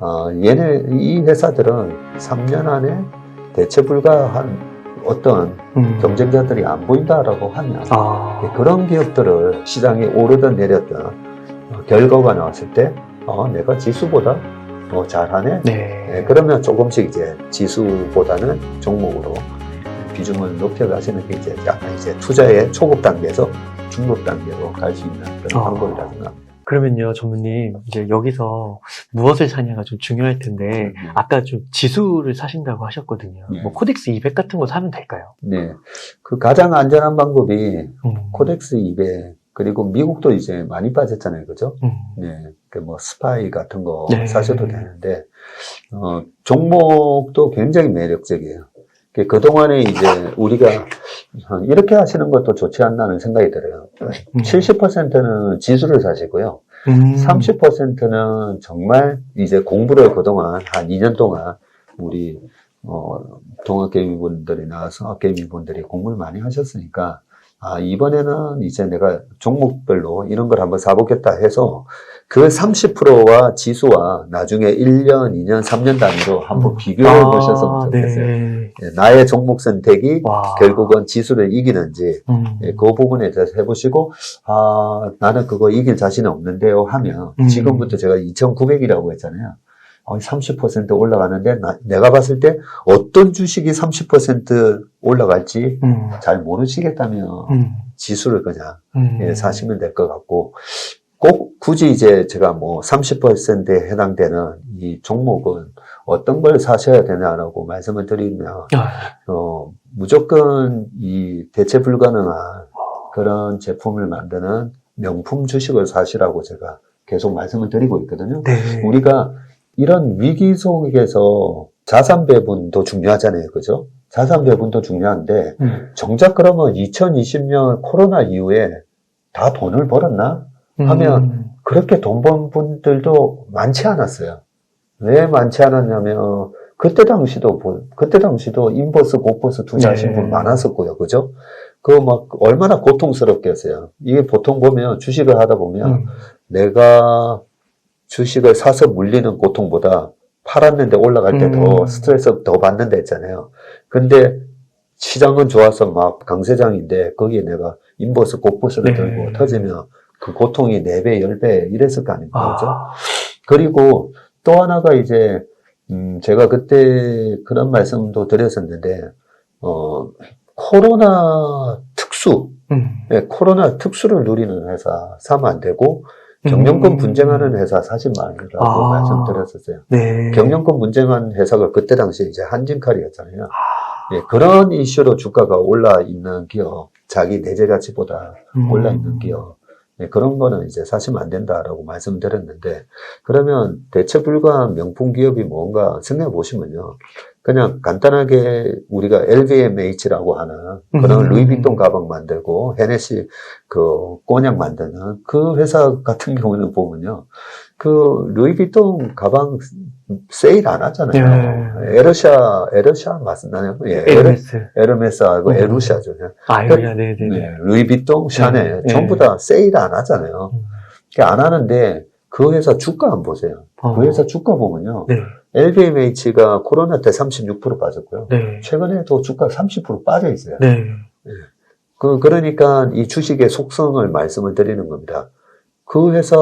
어, 얘네 이 회사들은 3년 안에 대체 불가한 어떤 음. 경쟁자들이 안 보인다라고 하면 아. 그런 기업들을 시장이 오르든 내렸든 어, 결과가 나왔을 때 어, 내가 지수보다 더 잘하네. 네. 네, 그러면 조금씩 이제 지수보다는 종목으로 비중을 높여가시는 게 이제 약간 이제 투자의 초급 단계에서 중급 단계로 갈 수 있는 그런 아. 방법이라 생각합니다. 그러면요, 전무님, 이제 여기서 무엇을 사냐가 좀 중요할 텐데, 음. 아까 좀 지수를 사신다고 하셨거든요. 네. 뭐 코덱스 200 같은 거 사면 될까요? 네, 그 가장 안전한 방법이 음. 코덱스 200 그리고 미국도 이제 많이 빠졌잖아요, 그죠? 음. 네, 그 뭐 스파이 같은 거 네. 사셔도 되는데 어, 종목도 굉장히 매력적이에요. 그 그동안에 이제 우리가 이렇게 하시는 것도 좋지 않나는 생각이 들어요. 음. 70%는 지수를 사시고요. 음. 30%는 정말 이제 공부를 그동안 한 2년 동안 우리 어, 동학개미분들이나 성학개미분들이 공부를 많이 하셨으니까 아, 이번에는 이제 내가 종목별로 이런 걸 한번 사보겠다 해서 그 30%와 지수와 나중에 1년, 2년, 3년 단위로 한번 음. 비교해 보셨으면 좋겠어요. 네. 예, 나의 종목 선택이 와. 결국은 지수를 이기는지 음. 예, 그 부분에 대해서 해보시고, 아, 나는 그거 이길 자신이 없는데요 하면, 음. 지금부터 제가 2,900이라고 했잖아요. 어, 30% 올라가는데, 나- 내가 봤을 때 어떤 주식이 30% 올라갈지 음. 잘 모르시겠다면, 음. 지수를 그냥 음. 예, 사시면 될 것 같고, 꼭 굳이 이제 제가 뭐 30%에 해당되는 이 종목은 어떤 걸 사셔야 되냐라고 말씀을 드리면, 아, 어, 무조건 이 대체 불가능한 그런 제품을 만드는 명품 주식을 사시라고 제가 계속 말씀을 드리고 있거든요. 네. 우리가 이런 위기 속에서 자산 배분도 중요하잖아요. 그죠? 자산 배분도 중요한데, 음. 정작 그러면 2020년 코로나 이후에 다 돈을 벌었나? 하면 음. 그렇게 돈 번 분들도 많지 않았어요. 왜 많지 않았냐면 그때 당시도 보- 그때 당시도 인버스 고버스 투자하신 네. 분 많았었고요, 그죠? 그거 막 얼마나 고통스럽겠어요. 이게 보통 보면 주식을 하다 보면 음. 내가 주식을 사서 물리는 고통보다 팔았는데 올라갈 때더 음. 스트레스 더 받는 데 있잖아요. 근데 시장은 좋아서 막 강세장인데 거기에 내가 인버스 고버스를 네. 들고 터지면 그 고통이 4배, 10배 이랬을 거 아닙니까? 그죠? 아. 그리고 또 하나가 이제, 음, 제가 그때 그런 말씀도 드렸었는데, 어, 코로나 특수, 음. 예, 코로나 특수를 누리는 회사 사면 안 되고, 경영권 음. 분쟁하는 회사 사지 말라고 아. 말씀드렸었어요. 네. 경영권 분쟁한 회사가 그때 당시에 이제 한진칼이었잖아요. 예, 그런 이슈로 주가가 올라 있는 기업, 자기 내재 가치보다 음. 올라 있는 기업, 예, 그런 거는 이제 사시면 안 된다라고 말씀드렸는데, 그러면 대체 불가한 명품 기업이 뭔가 생각해 보시면요. 그냥 간단하게 우리가 LVMH라고 하는 그런 음. 루이비통 가방 만들고 헤네시 그 꼬냑 만드는 그 회사 같은 경우는 보면요. 그 루이비통 가방 세일 안 하잖아요. 에르샤, 에르샤 맞나요? 예, 에르, 에르메스. 에르메스하고 음. 에루샤죠. 아, 이거야, 네네네. 네, 루이비통, 샤넬 네. 전부 다 세일 안 하잖아요. 음. 그러니까 안 하는데 그 회사 주가 안 보세요. 어. 그 회사 주가 보면요. 네. LVMH가 코로나 때 36% 빠졌고요. 네. 최근에도 주가 30% 빠져 있어요. 네. 그, 그러니까 이 주식의 속성을 말씀을 드리는 겁니다. 그 회사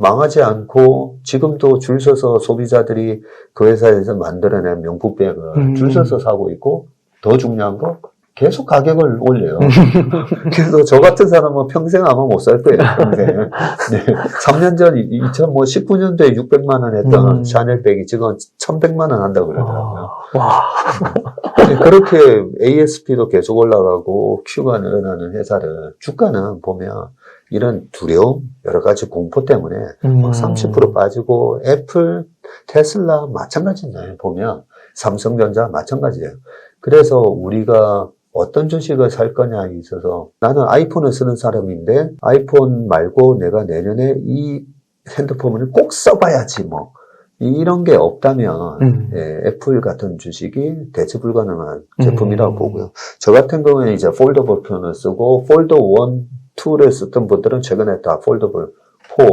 망하지 않고 지금도 줄 서서 소비자들이 그 회사에서 만들어낸 명품백을 음. 줄 서서 사고 있고 더 중요한 거 계속 가격을 올려요. 그래서 저 같은 사람은 평생 아마 못 살 거예요. 평생. 네. 3년 전 2019년도에 600만 원 했던 음. 샤넬백이 지금 1,100만 원 한다고 그러더라고요. 아, 와. 네, 그렇게 ASP도 계속 올라가고 Q가 늘어나는 회사를 주가는 보면 이런 두려움, 여러 가지 공포 때문에 음. 막30% 빠지고 애플, 테슬라 마찬가지잖아요. 보면 삼성전자 마찬가지예요. 그래서 우리가 어떤 주식을 살 거냐에 있어서 나는 아이폰을 쓰는 사람인데 아이폰 말고 내가 내년에 이 핸드폰을 꼭 써봐야지 뭐 이런 게 없다면 음. 예, 애플 같은 주식이 대체 불가능한 제품이라고 음. 보고요. 저 같은 경우에는 이제 폴더블 폰을 쓰고 폴더 1, 2를 쓰던 분들은 최근에 다 폴더블 4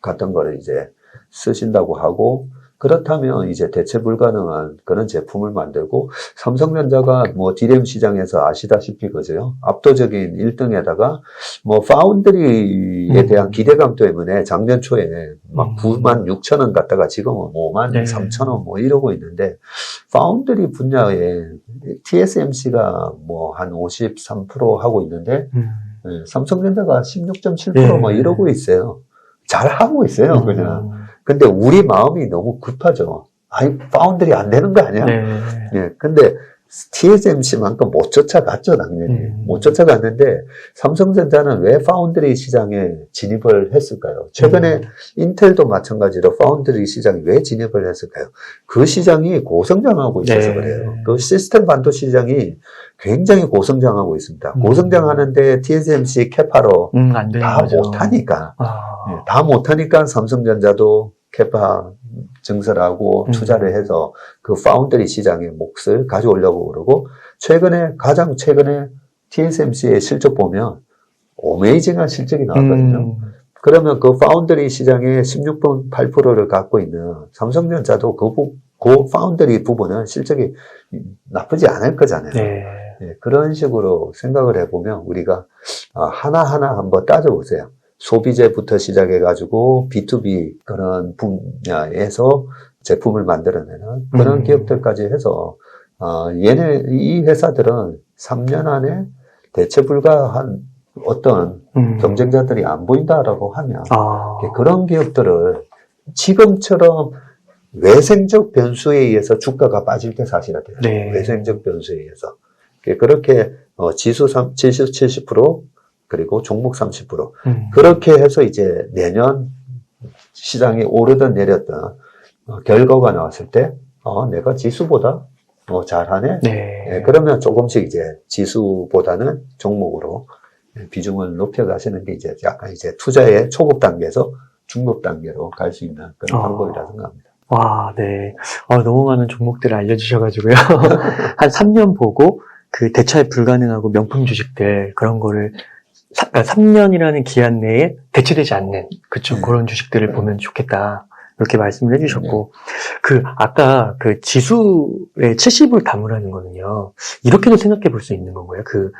같은 거를 이제 쓰신다고 하고 그렇다면 이제 대체 불가능한 그런 제품을 만들고 삼성전자가 뭐 디램 시장에서 아시다시피 그죠? 압도적인 1등에다가 뭐 파운드리에 음. 대한 기대감 때문에 작년 초에 막 음. 9만 6천 원 갔다가 지금은 5만 네. 3천 원 뭐 이러고 있는데 파운드리 분야에 TSMC가 뭐 한 53% 하고 있는데 음. 예, 삼성전자가 16.7% 네. 뭐 이러고 있어요. 잘 하고 있어요, 그냥. 음. 근데 우리 마음이 너무 급하죠. 아이, 파운드리 안 되는 거 아니야? 네. 예, 근데 TSMC만큼 못 쫓아갔죠, 당연히. 음. 못 쫓아갔는데, 삼성전자는 왜 파운드리 시장에 진입을 했을까요? 최근에 음. 인텔도 마찬가지로 파운드리 시장에 왜 진입을 했을까요? 그 시장이 고성장하고 있어서 네. 그래요. 그 시스템 반도 시장이 굉장히 고성장하고 있습니다. 음. 고성장하는데 TSMC 캐파로 음, 다. 못하니까. 아. 예, 다 못하니까 삼성전자도 캐파 증설하고 음. 투자를 해서 그 파운드리 시장의 몫을 가져오려고 그러고 최근에 가장 최근에 TSMC의 실적 보면 오메이징한 실적이 나왔거든요. 음. 그러면 그 파운드리 시장의 16.8%를 갖고 있는 삼성전자도 그, 부, 그 파운드리 부분은 실적이 나쁘지 않을 거잖아요. 네. 예, 그런 식으로 생각을 해보면 우리가 아, 하나하나 한번 따져보세요. 소비재부터 시작해가지고 B2B 그런 분야에서 제품을 만들어내는 그런 음. 기업들까지 해서 아, 얘네 이 회사들은 3년 안에 대체 불가한 어떤 음. 경쟁자들이 안 보인다라고 하면 아. 그런 기업들을 지금처럼 외생적 변수에 의해서 주가가 빠질 때 사실은 돼요. 네. 외생적 변수에 의해서. 그렇게 어, 지수 3, 70, 70% 그리고 종목 30% 음. 그렇게 해서 이제 내년 시장이 오르든 내렸든 어, 결과가 나왔을 때 어, 내가 지수보다 어, 잘하네. 네. 예, 그러면 조금씩 이제 지수보다는 종목으로 비중을 높여가시는 게 이제 약간 이제 투자의 초급 단계에서 중급 단계로 갈 수 있는 그런 아. 방법이라 생각합니다. 와, 네. 아, 너무 많은 종목들을 알려주셔가지고요. 한 3년 보고 그 대체 불가능하고 명품 주식들 그런 거를 사, 3년이라는 기한 내에 대체되지 않는 그쵸 네. 그런 주식들을 보면 좋겠다. 이렇게 말씀을 해주셨고 그 아까 그 지수의 70을 담으라는 거는요 이렇게도 생각해 볼 수 있는 건가요? 그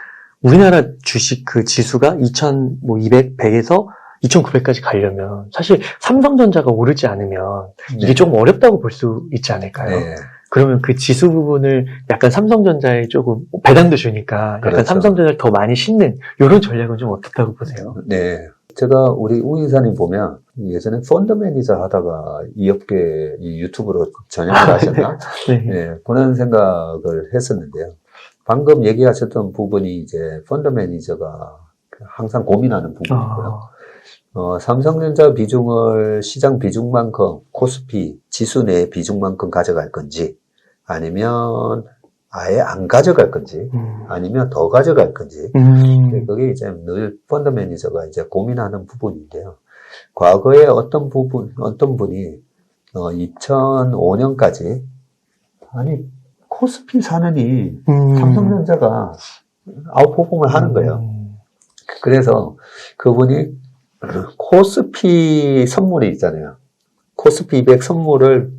우리나라 주식 그 지수가 2,200, 100에서 2,900까지 가려면 사실 삼성전자가 오르지 않으면 이게 좀 어렵다고 볼 수 있지 않을까요? 네. 그러면 그 지수 부분을 약간 삼성전자에 조금 배당도 주니까 약간 그렇죠. 삼성전자를 더 많이 싣는 이런 전략은 좀 어떻다고 보세요? 네. 제가 우리 우 이사님 보면 예전에 펀드 매니저 하다가 이 업계 이 유튜브로 전향을 아, 하셨나? 네. 네, 그런 생각을 했었는데요. 방금 얘기하셨던 부분이 이제 펀드 매니저가 항상 고민하는 부분이고요. 아, 어, 삼성전자 비중을 시장 비중만큼 코스피 지수 내 비중만큼 가져갈 건지 아니면 아예 안 가져갈 건지 음. 아니면 더 가져갈 건지 음. 그게 이제 늘 펀드 매니저가 이제 고민하는 부분인데요. 과거에 어떤 부분 어떤 분이 어, 2005년까지 아니 코스피 사느니 음. 삼성전자가 아웃퍼폼을 하는 거예요. 음. 그래서 그분이 코스피 선물이 있잖아요. 코스피 200 선물을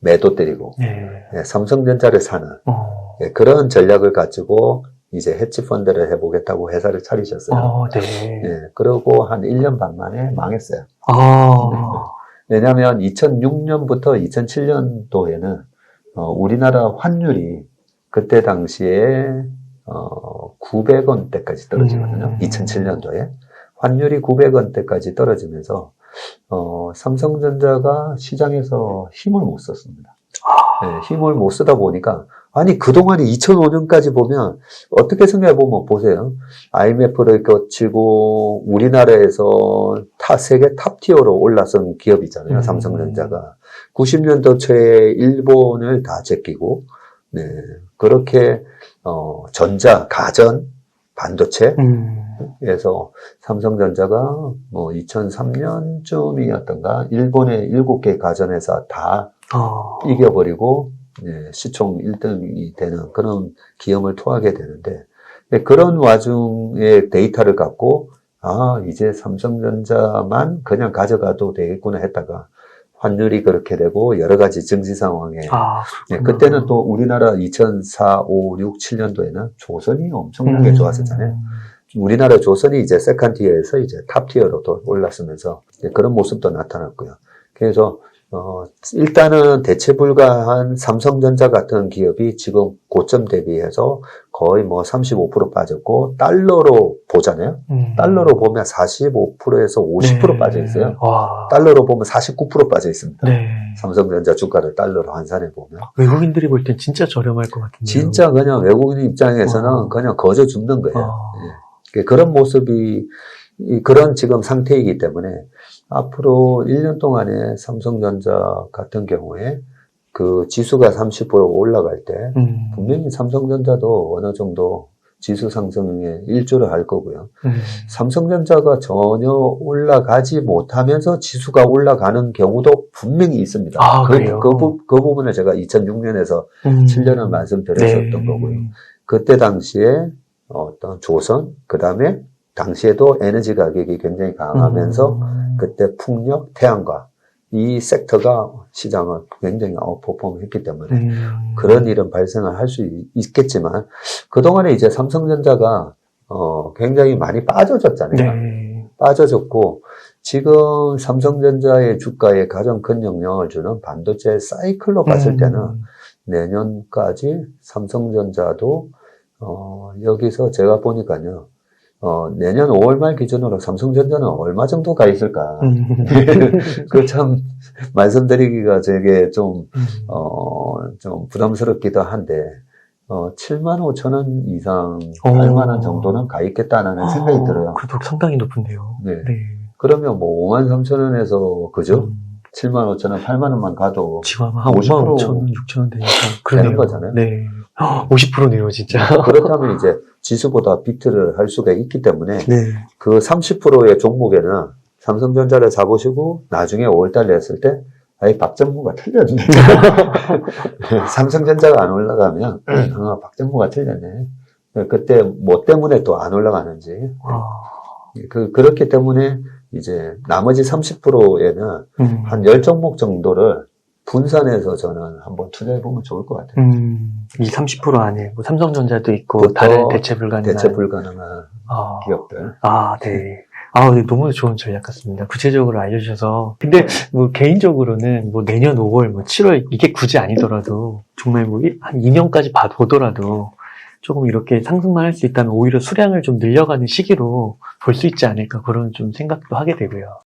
매도 때리고 네. 예, 삼성전자를 사는 어. 예, 그런 전략을 가지고 이제 헤지 펀드를 해보겠다고 회사를 차리셨어요. 어, 네. 예, 그러고 한 1년 반 만에 망했어요. 아. 왜냐하면 2006년부터 2007년도에는 어, 우리나라 환율이 그때 당시에 어, 900원대까지 떨어지거든요. 음. 2007년도에 환율이 900원대까지 떨어지면서 어, 삼성전자가 시장에서 힘을 못 썼습니다. 네, 힘을 못 쓰다 보니까 아니 그동안에 2005년까지 보면 어떻게 생각해 보면 보세요. IMF를 거치고 우리나라에서 타 세계 탑 티어로 올라선 기업이잖아요. 음. 삼성전자가 90년도 초에 일본을 다 제끼고 네, 그렇게 어, 전자, 가전, 반도체 음. 에서 삼성전자가 뭐 2003년쯤이었던가 일본의 7개 가전회사 다 아. 이겨버리고 예, 시총 1등이 되는 그런 기염을 토하게 되는데 예, 그런 와중에 데이터를 갖고 아 이제 삼성전자만 그냥 가져가도 되겠구나 했다가 환율이 그렇게 되고 여러 가지 정치 상황에 아, 네, 그렇구나. 그때는 또 우리나라 2004, 5, 6, 7년도에는 조선이 엄청나게 음. 좋았었잖아요. 우리나라 조선이 이제 세컨 티어에서 이제 탑 티어로 또 올랐으면서 그런 모습도 나타났고요. 그래서 어, 일단은 대체 불가한 삼성전자 같은 기업이 지금 고점 대비해서 거의 뭐 35% 빠졌고 달러로 보잖아요. 음. 달러로 보면 45%에서 50% 네. 빠져 있어요. 와. 달러로 보면 49% 빠져 있습니다. 네. 삼성전자 주가를 달러로 환산해 보면 외국인들이 볼 땐 진짜 저렴할 것 같은데. 진짜 그냥 외국인 입장에서는 어. 그냥 거저 죽는 거예요. 아. 예. 그런 모습이 이- 그런 지금 상태이기 때문에 앞으로 1년 동안에 삼성전자 같은 경우에 그 지수가 30% 올라갈 때 음. 분명히 삼성전자도 어느 정도 지수 상승에 일조를 할 거고요. 음. 삼성전자가 전혀 올라가지 못하면서 지수가 올라가는 경우도 분명히 있습니다. 아, 그? 그, 부- 그 부분을 제가 2006년에서 음. 7년을 말씀드렸었던 네. 거고요. 그때 당시에 어떤 조선, 그 다음에 당시에도 에너지 가격이 굉장히 강하면서 음. 그때 풍력, 태양광 이 섹터가 시장을 굉장히 아웃퍼폼 했기 때문에 음. 그런 일은 발생을 할 수 있겠지만 그동안에 이제 삼성전자가 어, 굉장히 많이 빠져졌잖아요. 네. 빠져졌고 지금 삼성전자의 주가에 가장 큰 영향을 주는 반도체 사이클로 봤을 음. 때는 내년까지 삼성전자도 어, 여기서 제가 보니까요. 어, 내년 5월 말 기준으로 삼성전자는 얼마 정도 가 있을까? 음. 그참 말씀드리기가 되게 좀 음. 어, 좀 부담스럽기도 한데 어, 7만 5천 원 이상, 오. 8만 원 정도는 가 있겠다는 생각이 어, 들어요. 그래도 상당히 높은데요. 네. 네. 그러면 뭐 5만 3천 원에서 그죠? 음. 7만 5천 원, 8만 원만 가도 지금 한 5만 50% 5천 원, 6천 원 되니까 그러네요. 거잖아요. 네. 50%네요, 진짜. 그렇다면 이제 지수보다 비트를 할 수가 있기 때문에 네. 그 30%의 종목에는 삼성전자를 사보시고 나중에 5월달 냈을 때 아예 박정무가 틀렸네. 삼성전자가 안 올라가면 아, 박정무가 틀렸네. 그때 뭐 때문에 또 안 올라가는지 아, 그 그렇기 때문에 이제 나머지 30%에는 음. 한 10종목 정도를 분산해서 저는 한번 투자해 보면 좋을 것 같아요. 음, 이 30% 안에 뭐 삼성전자도 있고 다른 대체 불가능한 대체 불가능한 아, 기업들. 아, 네. 아, 네, 너무 좋은 전략 같습니다. 구체적으로 알려주셔서. 근데 뭐 개인적으로는 뭐 내년 5월, 뭐 7월 이게 굳이 아니더라도 정말 뭐 한 2년까지 봐 보더라도 조금 이렇게 상승만 할 수 있다면 오히려 수량을 좀 늘려가는 시기로 볼 수 있지 않을까 그런 좀 생각도 하게 되고요.